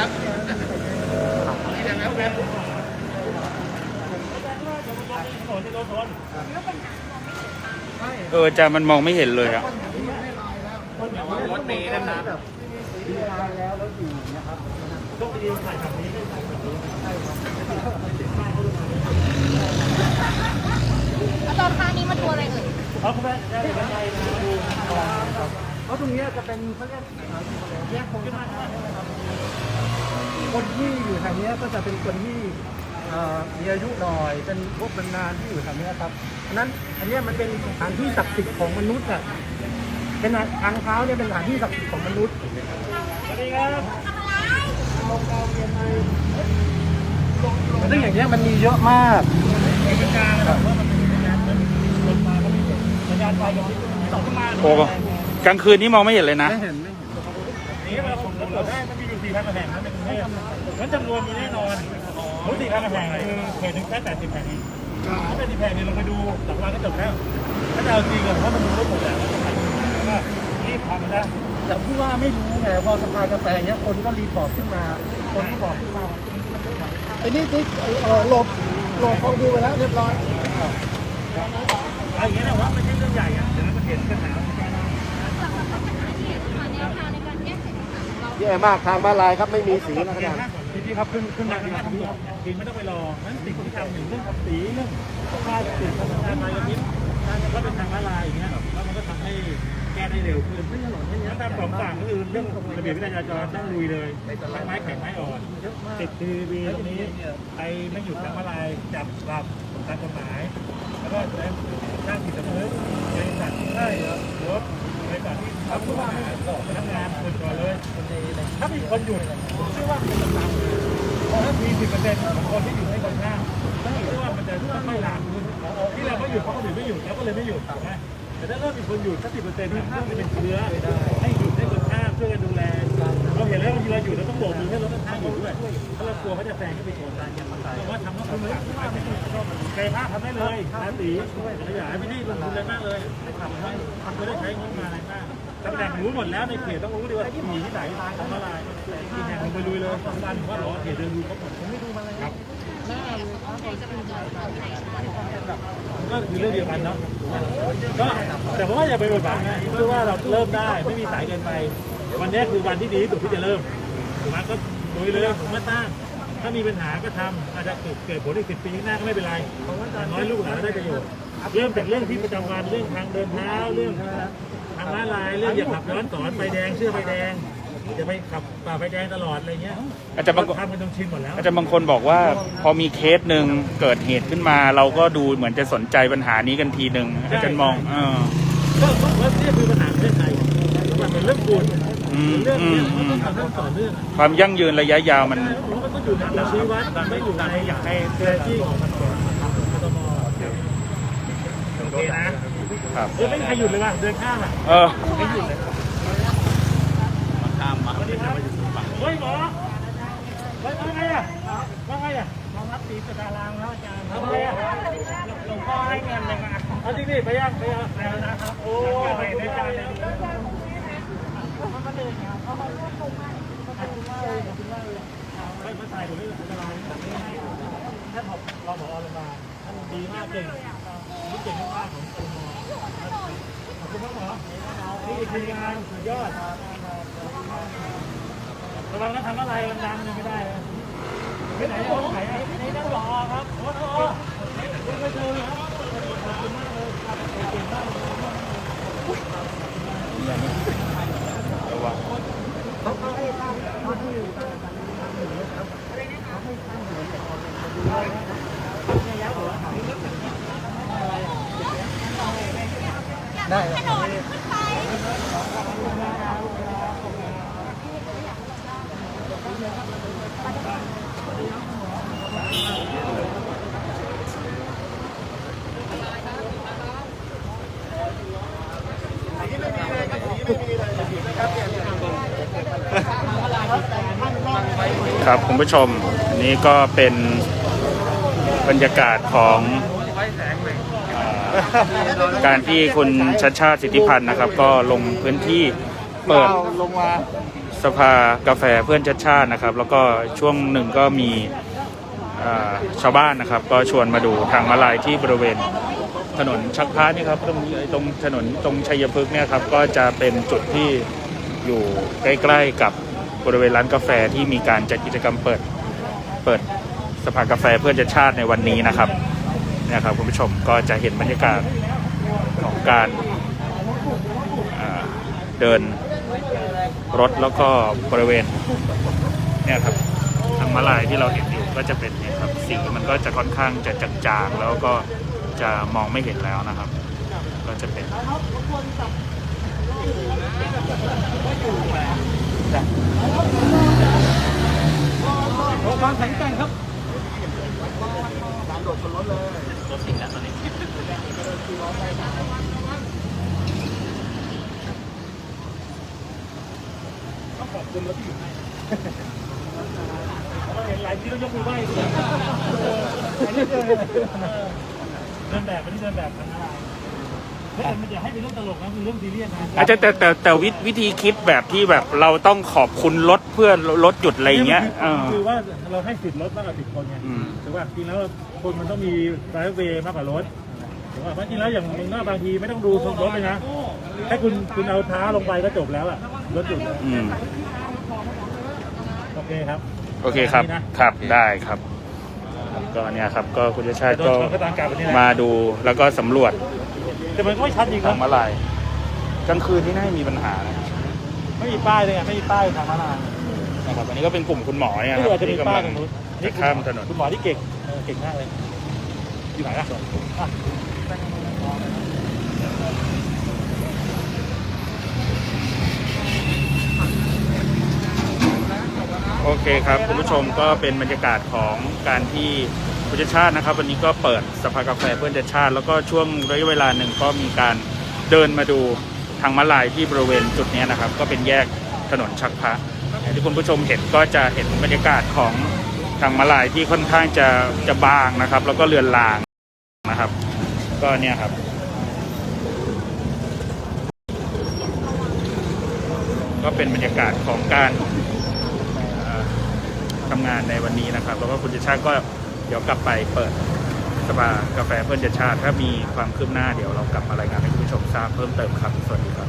ครับนี่นะแวบเออจะมันมองไม่เห็นเลยอะรถเมล์นะครับแล้วตอนค้างนี้มาทัวร์อะไรเอ่ยเพราะตรงเนี้ยจะเป็นเขาเรียกแยกโครงสร้างนะครับ คนที่อยู่แถวเนี้ยก็จะเป็นคนที่เอ่อมีอายุหน่อยเป็นพวกบรรนานที่อยู่แถวเนี้ยครับอันนั้นอันเนี้ยมันเป็นสถานที่ศักดิ์สิทธิ์ของมนุษย์อะเป็นทางเท้าเนี่ยเป็นสถานที่ศักดิ์สิทธิ์ของมนุษย์สวัสดีครับซึ่งอย่างเงี้ยมันมีเยอะมากโอ้กลางคืนนี้มองไม่เห็นเลยนะไม่เห็นไม่เห็ นนี่เราผมตรวจได้มันมีอยู่สี่พันกว่าแห่งนะในกรุงเทพงั้นจำนวนมีแน่นอนรู้สี่พันกว่าแหงคือเขตถึงแค่แปดสิบแห่งเองถ้าเป็นสิบแห่งเนี่ยลงไปดูหลักวันก็จบแล้วถ้าจะเอาจริงอะเพรามันดูได้หมดและว่ารีบทำนะแต่ผู้ว่าไม่รู้ไงพอสภากาแฟเนี้ยคนก็รีพอร์ตขึ้นมา คนก็บอกขึ้นมาไอ้นี่นี่เอ่อหลบหลบเขาดูไปแล้วเรียบร้อยเอาอย่างนี้นะว่าไม่ใช่เรื่องใหญ่อะเดี๋ยวมันเห็นปัญหา แย่มากทางบ้านลายครับไม่มีสีนะครับมากกว่าจริงๆครับขึ้นขึ้นมาที่ทำจริงไม่ต้องไปรอนั้นสิ่งที่ทำหนึ่งเรื่องสีเรื่องค่าสีทำงานมาอย่างนี้ก็เป็นทางมานลายอย่างเงี้ยแล้วมันก็ทำให้แก้ได้เร็วขึ้นถ้าตามสองฝั่งก็คือเรื่องระเบียบวินัยจราจรต้องลุยเลยทั้งไม้แข็งไม้อ่อนติดทีวีตรงนี้ไปไม่หยุดทางมานลายจับปรับตามกฎหมายแล้วก็สร้างจิตสำนึกบริษัทที่ได้รถบริษัทที่ทำผู้ว่าพนักงานคนก่อนเลย ถ้า มีคนหยุดเชื่อว่ามันจะตามมาเพราะถ้ามีสิบเปอร์เซ็นต์ของคนที่อยู่ให้คนข้ามผมเชื่อว่ามันจะไม่หลากที่เราไม่หยุดเพราะคนอื่นไม่หยุดเราก็เลยไม่หยุดถูกไหมแต่ถ้าเริ่มมีคนหยุดสักสิบเปอร์เซ็นต์ถ้ามันเป็นเชื้อให้หยุดให้คนข้ามช่วยกันดูแลเราเห็นแล้วบางทีเราหยุดเราต้องโบกมือให้รถข้างอยู่ด้วยเพราะเรากลัวเขาจะแซงขึ้นไปชนแต่ว่าทำต้องทำเลยกายภาพทำได้เลยทาสีขยายไม่ได้ลงทุนอะไรมากเลยทำให้ไม่ได้ใช้งบมาอะไรมาก ตำแหน่งรู้หมดแล้วในเขตต้องรู้ดีว่ามีที่ไหนทำอะไรที่แห่งลงไปลุยเลยสองวันว่าหรอเขตเดินดูเขาหมดผมไม่ดูมาเลยครับก็คือเรื่องเดียวกันเนาะก็แต่ผมว่าอย่าไปบดบังนะเพราะว่าเราเริ่มได้ไม่มีสายเกินไป วันนี้คือวันที่ดีที่สุดที่จะเริ่มถูกไหมก็ลุยเลยมาตั้งถ้ามีปัญหาก็ทำอาจจะเกิดเกิดผลอีกสิบปีข้างหน้าก็ไม่เป็นไรน้อยลูกหลานได้ประโยชน์เริ่มจากเรื่องที่ประจำวันเรื่องทางเดินเท้าเรื่อง ทางม้าลายเรื่องอย่าขับย้อนสอนไฟแดงเชื่อไฟแดงอย่าไปขับฝ่าไฟแดงตลอดอะไรเงี้ยอาจจะบางคนทำกันจนชินหมดแล้วอาจจะบางคนบอกว่าพอมีเคสหนึ่งเกิดเหตุขึ้นมา เราก็ดูเหมือนจะสนใจปัญหานี้กันทีหนึ่งอาจารย์มองเออก็ก็ก็นี่คือปัญหาประเทศไทยมันเป็นเรื่องบุญอืมเรื่องอืเนี้มยอืมันมต้องทำเรื่องต่อเนื่องอะความยั่งยืนระยะยาวมันมันต้องอยู่ในหลักชี้วัดไม่อยู่ในอยากให้เจ้าหน้าที่ของมันก่อนกทมโอเคนะ ครับเออไม่มีใครหยุดเลยว่ะเดินข้ามอะเออไม่หยุดเลยข้ามมาเฮ้ยหมอเฮ้ยว่าไงอะว่าไงอะน้องรับสีสการางแล้วอาจารย์ทำไมอะหลวงพ่อให้เงินเลยมาเอาจริงดิไปยังไปยังแล้วนะครับโอ้ยไปในใจเลยเขาก็เดินครับเขาก็ขอบคุณมากขอบคุณมากเลยขอบคุณมากเลยไม่ไม่ตายผมไม่อันตรายท่านผอรองผอโรงพยาบาลท่านดีมากเก่งนี่เก่งมากๆของกรมขอบ คุณมากหมอนี่อีกทีมงานสุดยอดระวังนะทำอะไรดังๆยังไม่ได้เลยไปไหนอะไหนอะนี่ต้องรอครับโอ้โหคุณไม่เจอเลยครับขอบคุณมากเลยครับเก่งมากเลย ได้ถนนขึ้นไปครับคุณผู้ชม อันนี้ก็เป็นบรรยากาศของอา การที่คุณชัดชาติสิทธิพันธ์นะครับ ก็ลงพื้นที่เปิดลงมาสภากาแฟเพื่อนชัดชาตินะครับ แล้วก็ช่วงหนึ่งก็มีชาวบ้านนะครับ ก็ชวนมาดูทางมาลายที่บริเวณถนนชักพระนี่ครับตรงตรงถนนตรงชัยพฤกษ์เนี่ยครับก็จะเป็นจุดที่อยู่ใกล้ๆกับบริเวณร้านกาแฟที่มีการจัดกิจกรรมเปิดเปิดสภากาแฟเพื่อนชัดชาติในวันนี้นะครับ นี่ยครับคุณผู้ชมก็จะเห็นบรรยากาศของการเดินรถแล้วก็บริเวณเนี่ยครับทางมาลายที่เราเห็นอยู่ก็จะเป็นเนี่ยครับสีมันก็จะค่อนข้างจะจางๆแล้วก็จะมองไม่เห็นแล้วนะครับ ก็จะเป็นโรงพยาบาลแข็งแกร่งครับ เราเห็นหลายที่ต้องยกมือไหว้ด้วยเดินแบบอันนี้เดินแบบกันอะไรแต่มันอย่าให้เป็นเรื่องตลกนะคือเรื่องซีเรียสนะอาจจะแต่แต่แต่วิวิธีคิดแบบที่แบบเราต้องขอบคุณรถเพื่อลดหยุดอะไรเงี้ยเออ คือว่าเราให้สิทธิ์รถมากกว่าสิทธิ์คนไงอืม ถือว่าจริงแล้วคนมันต้องมีไ r ร v เวย์มากกว่ารถ ถือว่าเพราะจริงแล้วอย่างเมืองนอกบางทีไม่ต้องดูทรงรถเลยนะแค่คุณคุณเอาเท้าลงไปก็จบแล้วอะรถหยุดแล้วอืมโอเคครับโอเคครับ นี่นะครับ ได้ครับก็เนี่ยครับ ก็คุณชาติโดก็นชนก็ตามกลับวันนี้นะมาดูแล้วก็สำรวจแต่มันก็ไม่ชัดจริงทางนะมาลายกลางคืนที่น่าจะมีปัญหานะไม่มีป้ายเลยไงไม่มีป้ายทางม้าลายนะครับอันนี้ก็เป็นกลุ่มคุณหมอเนี่ยคไม่รับว่าจะมีที่ป้ากำยลังตรงนู้นจะข้ามถนน คุณหมอที่เก่งเออเก่งมากเลยอยู่ไหนล่ะอะ โอเคครับคุณผู้ชมก็เป็นบรรยากาศของการที่พุทธชาตินะครับ วันนี้ก็เปิดสภากาแฟเพื่อนชาติ แล้วก็ช่วงระยะเวลาหนึ่งก็มีการเดินมาดูทางมาลายที่บริเวณจุดนี้นะครับ ก็เป็นแยกถนนชักพระที่คุณผู้ชมเห็นก็จะเห็นบรรยากาศของทางมาลายที่ค่อนข้างจะจะบางนะครับ แล้วก็เลือนลางนะครับ ก็เนี่ยครับ ก็เป็นบรรยากาศของการทำงานในวันนี้นะครับ แล้วก็คุณชาติก็เดี๋ยวกลับไปเปิดสปากาแฟเพื่อนชาติ ถ้ามีความคืบหน้าเดี๋ยวเรากลับมารายงานให้คุณผู้ชมทราบเพิ่มเติมครับ สวัสดีครับ